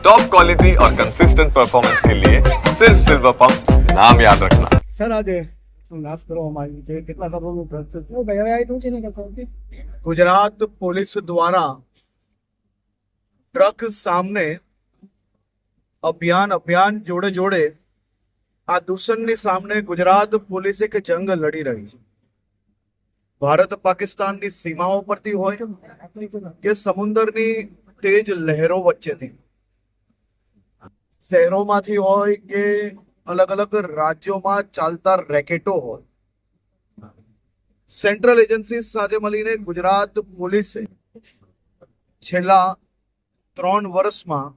Top quality और consistent performance के लिए सिर्फ सिल्वर पंप नाम याद रखना સર આજે શું નાશ કરવામાં આવ્યું છે કેટલા કરોડનું ડ્રગ્સ છે ઓ ભાઈ હવે આટલું છે ને કે કહું કે ગુજરાત પોલીસ દ્વારા ડ્રગ્સ સામને અભિયાન અભિયાન જોડે જોડે આ દૂષણની સામે ગુજરાત પોલીસ એક જંગ લડી રહી છે ભારત પાકિસ્તાનની સીમાઓ પરથી હોય કે સમુદ્રની તેજ લહેરો વચ્ચેથી શહેરોમાંથી હોય કે અલગ અલગ રાજ્યોમાં ચાલતા રેકેટો હોય. સેન્ટ્રલ એજન્સી સાથે મળીને ગુજરાત પોલીસે છેલ્લા ત્રણ વર્ષમાં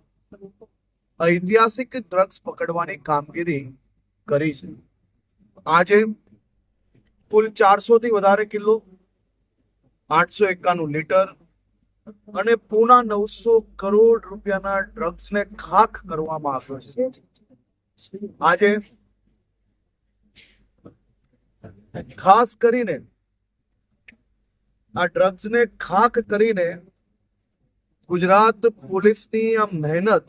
ઐતિહાસિક ડ્રગ્સ પકડવાની કામગીરી કરી છે. આજે કુલ ચારસો થી વધારે કિલો, આઠસો એકાણું લીટર અને પૂના નવસો કરોડ રૂપિયાના ડ્રગ્સને ખાખ કરવામાં આવ્યો છે. આજે ખાસ કરીને આ ડ્રગ્સને ખાખ કરીને ગુજરાત પોલીસની આ મહેનત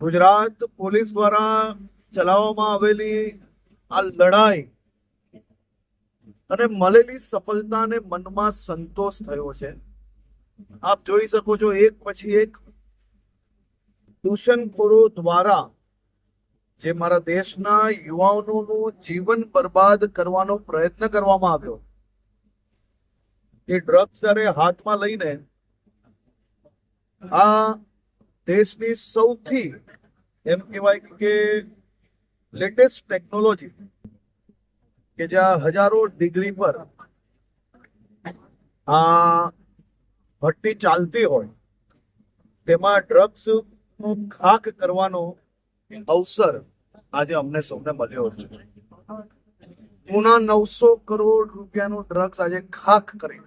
ગુજરાત પોલીસ દ્વારા ચલાવવામાં આવેલી આ લડાઈ અને મળેલી સફળતાને મનમાં સંતોષ થયો છે. આપ જોઈ શકો છો, એક પછી એક દૂષણખોરો દ્વારા જે મારા દેશના યુવાનોનું જીવન બરબાદ કરવાનો પ્રયત્ન કરવામાં આવ્યો. એ ડ્રગ્સ જ્યારે હાથમાં લઈને આ દેશની સૌથી એમ કહેવાય કે લેટેસ્ટ ટેકનોલોજી કે જ્યાં હજારો ડિગ્રી પર આ ભઠ્ઠી ચાલતી હોય, તેમાં ડ્રગ્સ ખાક કરવાનો અવસર આજે અમને સૌને મળ્યો છે પૂના નવસો કરોડ રૂપિયાનું ડ્રગ્સ આજે ખાખ કરી.